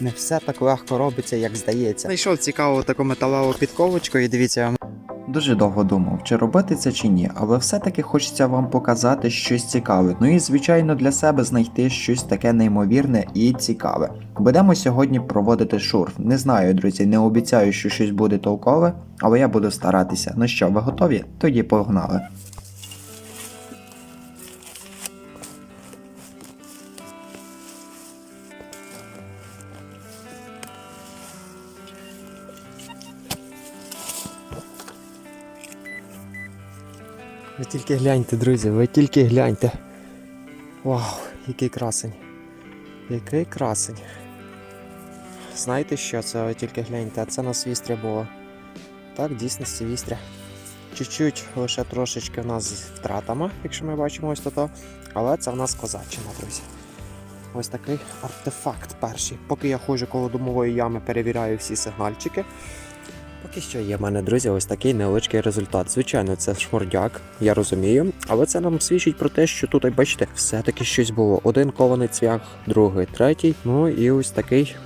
Не все так легко робиться, як здається. Знайшов цікаву таку металеву підковочку, і дивіться, я вам Дуже довго думав, чи робити це чи ні, але все-таки хочеться вам показати щось цікаве. Ну і звичайно для себе знайти щось таке неймовірне і цікаве. Будемо сьогодні проводити шурф. Не знаю, друзі, не обіцяю, що щось буде толкове, але я буду старатися. Ну що, ви готові? Тоді погнали. Тільки гляньте, друзі, ви тільки гляньте. Вау, який красень. Який красень. Знаєте що це? Ви тільки гляньте, а це на вістря було. Так, дійсності вістря. Чуть-чуть, лише трошечки в нас з втратами, якщо ми бачимо ось то. Але це в нас козаччина, друзі. Ось такий артефакт перший. Поки я ходжу коло домової ями, перевіряю всі сигнальчики. Поки що є в мене, друзі, ось такий невеличкий результат. Звичайно, це шмордяк, я розумію, але це нам свідчить про те, що тут, бачите, все-таки щось було. Один кований цвях, другий, третій. Ну і ось такий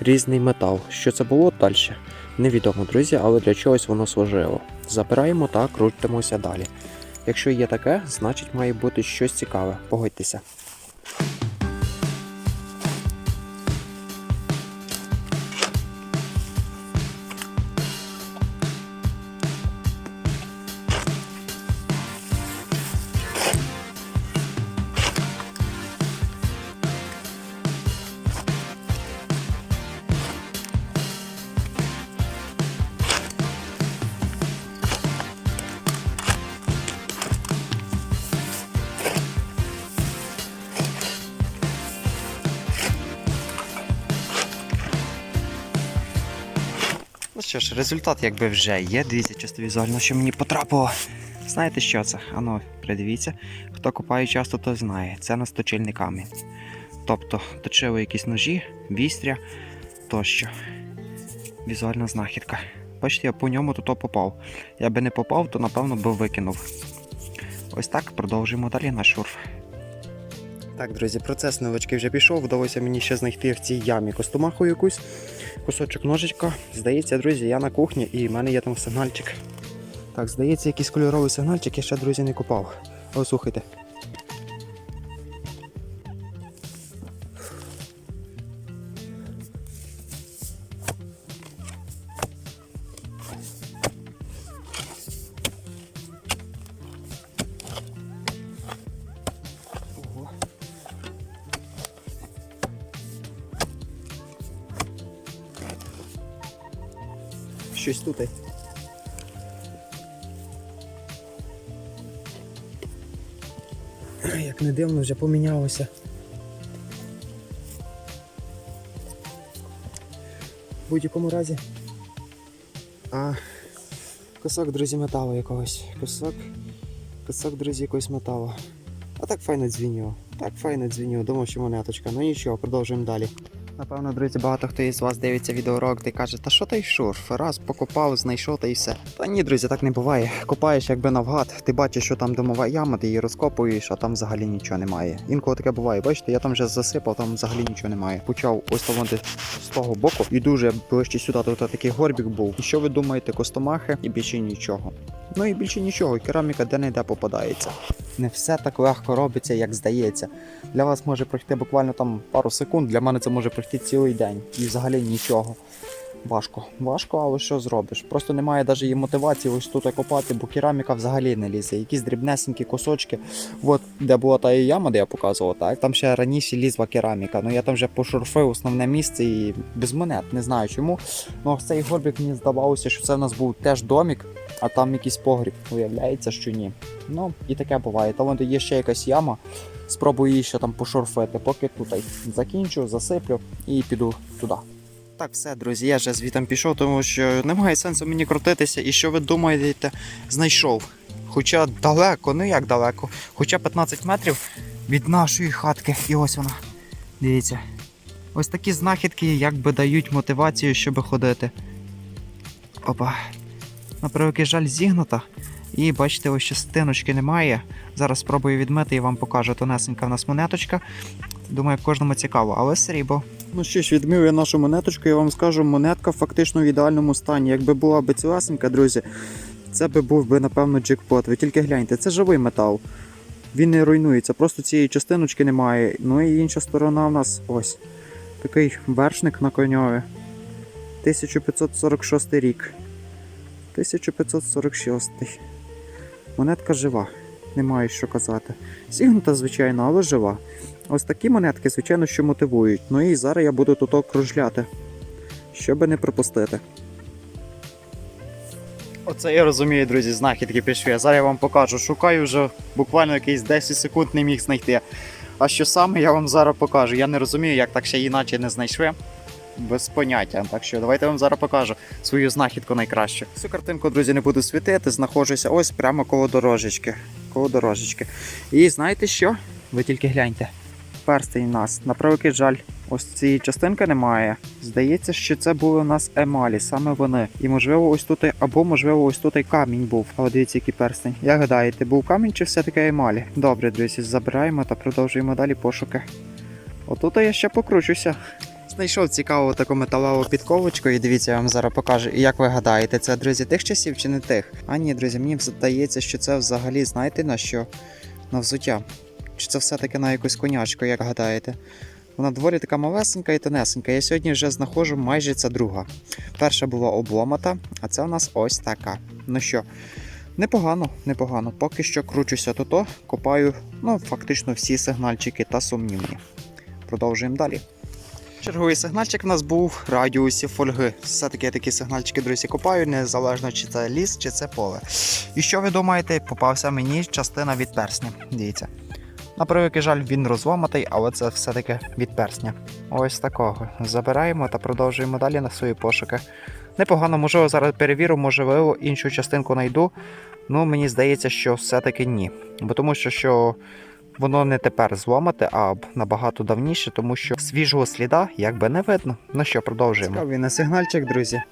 різний метал. Що це було далі? Невідомо, друзі, але для чогось воно служило. Забираємо та крутимося далі. Якщо є таке, значить має бути щось цікаве. Погодьтеся. Що ж, результат якби вже є. Дивіться, чисто візуально, що мені потрапило. Знаєте, що це? Ану, придивіться. Хто копає часто, то знає. Це насточильний камінь. Тобто точили якісь ножі, вістря тощо. Візуальна знахідка. Бачите, я по ньому тут попав. Я би не попав, то напевно би викинув. Ось так продовжуємо далі наш шурф. Так, друзі, процес новички вже пішов. Вдалося мені ще знайти в цій ямі костомаху якусь кусочок ножичка. Здається, друзі, я на кухні і в мене є там сигнальчик. Так, здається, якийсь кольоровий сигнальчик я ще, друзі, не купав. О, слухайте. Щось тут. Як не дивно, вже помінялося. В будь-якому разі. А кусок, друзі, металу якогось. Кусок. Кусок, друзі, якогось металу. А так файно дзвініло. Так файно дзвініло. Думав, що монеточка. Ну нічого, продовжуємо далі. Напевно, друзі, багато хто із вас дивиться відеоурок, де каже, та що той шурф? Раз покопав, знайшов та і все. Та ні, друзі, так не буває. Копаєш якби навгад, ти бачиш, що там домова яма, ти її розкопуєш, а там взагалі нічого немає. Інколи таке буває. Бачите, я там вже засипав, там взагалі нічого немає. Почав ось там де з того боку, і дуже ближче сюди, тут такий горбік був. І що ви думаєте, костомахи і більше нічого. Ну і більше нічого, і кераміка де-не-де попадається. Не все так легко робиться, як здається. Для вас може пройти буквально там пару секунд, для мене це може пройти цілий день. І взагалі нічого. Важко. Важко, але що зробиш? Просто немає навіть її мотивації ось тут копати, бо кераміка взагалі не лізе. Якісь дрібнесенькі кусочки. От де була та яма, де я показував, так там ще раніше лізла кераміка. Ну я там вже пошурфив основне місце і без монет. Не знаю чому. Ну цей горбик мені здавалося, що це в нас був теж домік, а там якийсь погріб. Виявляється, що ні. Ну і таке буває. Та вон є ще якась яма. Спробую її ще там пошурфити, поки тут закінчу, засиплю і піду туди. Так, все, друзі, я вже звітом пішов, тому що немає сенсу мені крутитися. І що ви думаєте, знайшов. Хоча далеко, ну як далеко, хоча 15 метрів від нашої хатки. І ось вона. Дивіться. Ось такі знахідки якби дають мотивацію, щоб ходити. Опа. На превеликий жаль, зігнута. І бачите, ось частиночки немає. Зараз спробую відмити і вам покажу. Тонесенька в нас монеточка. Думаю, кожному цікаво, але срібло. Ну що ж, відмив я нашу монеточку, я вам скажу, монетка фактично в ідеальному стані. Якби була би цілесенька, друзі, це би був би, напевно, джекпот. Ви тільки гляньте, це живий метал. Він не руйнується, просто цієї частиночки немає. Ну і інша сторона в нас ось. Такий вершник на коньові. 1546 рік. 1546. Монетка жива. Немає що казати. Сігнута, звичайно, але жива. Ось такі монетки, звичайно, що мотивують. Ну і зараз я буду тут кружляти, щоб не пропустити. Оце я розумію, друзі, знахідки пішли. Зараз я вам покажу. Шукаю вже буквально якийсь 10 секунд не міг знайти. А що саме я вам зараз покажу. Я не розумію, як так ще іначе не знайшли. Без поняття. Так що давайте я вам зараз покажу свою знахідку найкращу. Цю картинку, друзі, не буду світити. Знаходжуся ось прямо коло дорожечки. Коло дорожечки. І знаєте що? Ви тільки гляньте. Перстень у нас. На превеликий жаль, ось цієї частинки немає. Здається, що це були у нас емалі, саме вони. І можливо, ось тут, або можливо, ось тут і камінь був. Але дивіться, який перстень. Як гадаєте, був камінь чи все-таки емалі? Добре, друзі, забираємо та продовжуємо далі пошуки. Отут я ще покручуся. Знайшов цікаву таку металеву підковочку, і дивіться, я вам зараз покажу. Як ви гадаєте, це друзі тих часів чи не тих? А ні, друзі, мені здається, що це взагалі, знаєте на що? На взуття. Чи це все-таки на якусь конячку, як гадаєте? Вона доволі така малесенька і тонесенька. Я сьогодні вже знаходжу майже ця друга. Перша була обломата, а це у нас ось така. Ну що, непогано, непогано. Поки що кручуся тут, копаю ну, фактично всі сигнальчики та сумнівні. Продовжуємо далі. Черговий сигнальчик в нас був радіусі фольги. Все-таки я такі сигнальчики, друзі, копаю, незалежно чи це ліс, чи це поле. І що ви думаєте, попався мені частина від персня. Дивіться. На превеликий жаль, він розломатий, але це все-таки від персня. Ось такого. Забираємо та продовжуємо далі на свої пошуки. Непогано, можливо, зараз перевірю, можливо, іншу частинку знайду. Ну, мені здається, що все-таки ні. Бо тому що, що воно не тепер зломати, а набагато давніше, тому що свіжого сліда якби не видно. Ну що, продовжуємо. Цікавий на сигнальчик, друзі.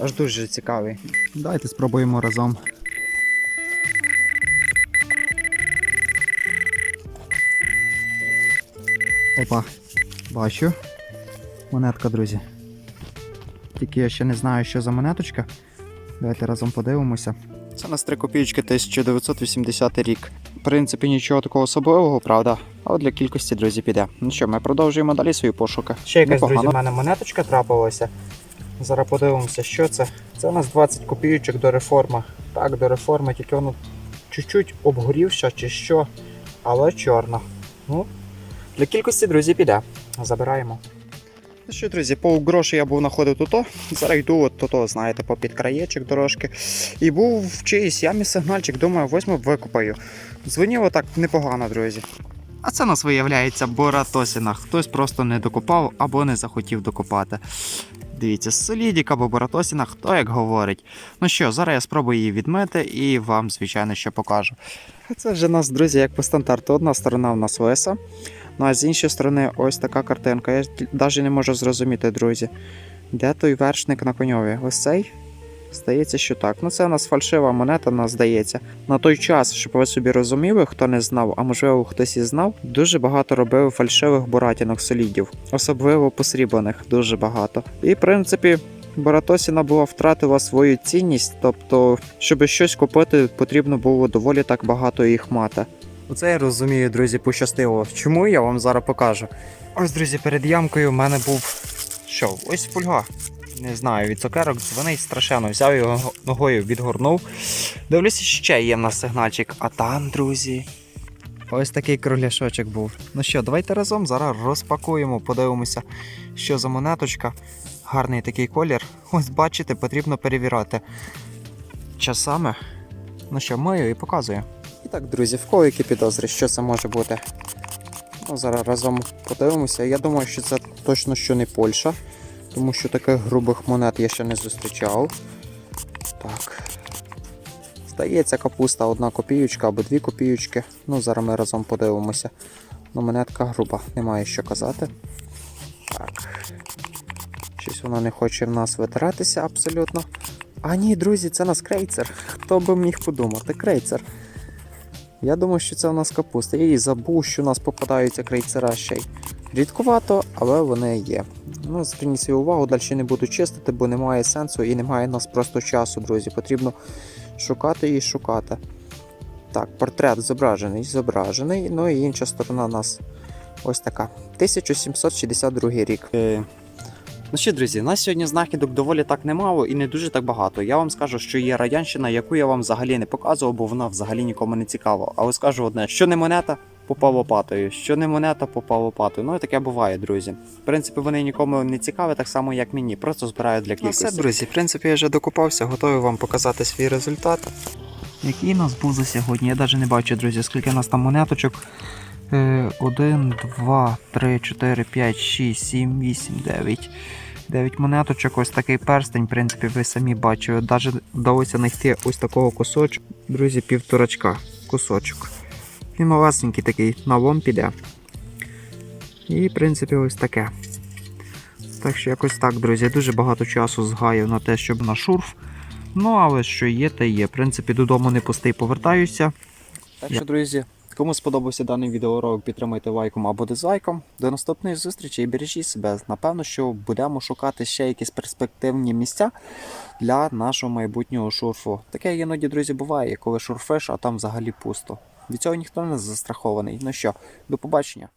Аж дуже цікавий. Давайте спробуємо разом. Опа, бачу. Монетка, друзі. Тільки я ще не знаю, що за монеточка. Давайте разом подивимося. Це у нас 3 копійки 1980 рік. В принципі, нічого такого особливого, правда. Але для кількості, друзі, піде. Ну що, ми продовжуємо далі свої пошуки. Ще якась, Непогано. друзі, в мене монеточка трапилася. Зараз подивимося, що це. Це у нас 20 копійочок до реформи. Так, до реформи, тільки воно чуть-чуть обгорівша чи що, але чорна. Ну, для кількості, друзі, піде. Забираємо. Ну що, друзі, по гроші я був знаходив тут. Зараз йду от тут, знаєте, по під краєчок дорожки. І був в чиїсь ямі сигнальчик, думаю, возьму, викопаю. Дзвоніло так непогано, друзі. А це у нас виявляється Боратосіна. Хтось просто не докопав або не захотів докопати. Дивіться, солідік або Боратосіна, хто як говорить. Ну що, зараз я спробую її відмити і вам, звичайно, що покажу. Це вже у нас, друзі, як по стандарту. Одна сторона у нас лиса, ну а з іншої сторони ось така картинка. Я навіть не можу зрозуміти, друзі. Де той вершник на коньові? Ось цей? Здається, що так. Ну, це у нас фальшива монета, нас здається. На той час, щоб ви собі розуміли, хто не знав, а можливо хтось і знав, дуже багато робив фальшивих буратінок солідів, особливо посріблених, дуже багато. І в принципі. Боратосіна була втратила свою цінність, тобто, щоб щось купити, потрібно було доволі так багато їх мати. Оце я розумію, друзі, пощастило. Чому я вам зараз покажу? Ось, друзі, перед ямкою в мене був що? Ось фольга. Не знаю, від цукерок дзвонить страшенно. Взяв його ногою, відгорнув. Дивлюся, ще є в нас сигнальчик. А там, друзі. Ось такий кругляшочок був. Ну що, давайте разом зараз розпакуємо, подивимося, що за монеточка. Гарний такий колір. Ось бачите, потрібно перевіряти часами. Ну що, мию і показую. І так, друзі, в кого які підозри, що це може бути? Ну, зараз разом подивимося. Я думаю, що це точно що не Польща, тому що таких грубих монет я ще не зустрічав. Так. Здається, капуста одна копійочка або дві копійочки. Ну, зараз ми разом подивимося. Ну, монетка груба, немає що казати. Так. Щось вона не хоче в нас витиратися абсолютно. А ні, друзі, це нас крейцер. Хто би міг подумати? Крейцер. Я думаю, що це у нас капуста. Я і забув, що у нас попадаються крейцера ще й. Рідкувато, але вони є. Ну, зверніть свою увагу, далі не буду чистити, бо немає сенсу і немає у нас просто часу, друзі. Потрібно шукати і шукати. Так, портрет зображений, зображений. Ну і інша сторона у нас ось така. 1762 рік. Ну що, друзі, у нас сьогодні знахідок доволі так немало і не дуже так багато. Я вам скажу, що є радянщина, яку я вам взагалі не показував, бо вона взагалі нікому не цікава. Але скажу одне: що не монета, попав лопатою, що не монета, попав лопатою. Ну і таке буває, друзі. В принципі, вони нікому не цікаві, так само як мені. Просто збираю для кількості. Ну, все, друзі, в принципі, я вже докупався, готовий вам показати свій результат. Який у нас був за сьогодні? Я навіть не бачу, друзі, скільки у нас там монеточок. 1, 2, 3, 4, 5, 6, 7, 8, 9. 9 монеточок, ось такий перстень, в принципі, ви самі бачили. Навіть вдалося знайти ось такого кусочку. Друзі, півторачка кусочок. Він малесенький такий, на лом піде. І, в принципі, ось таке. Так що якось так, друзі, дуже багато часу згаяв на те, щоб на шурф. Ну, але що є, те є. В принципі, додому не пустий повертаюся. Так що, друзі, кому сподобався даний відеоролик, підтримайте лайком або дизлайком. До наступної зустрічі і бережіть себе. Напевно, що будемо шукати ще якісь перспективні місця для нашого майбутнього шурфу. Таке іноді, друзі, буває, коли шурфиш, а там взагалі пусто. Від цього ніхто не застрахований. Ну що, до побачення.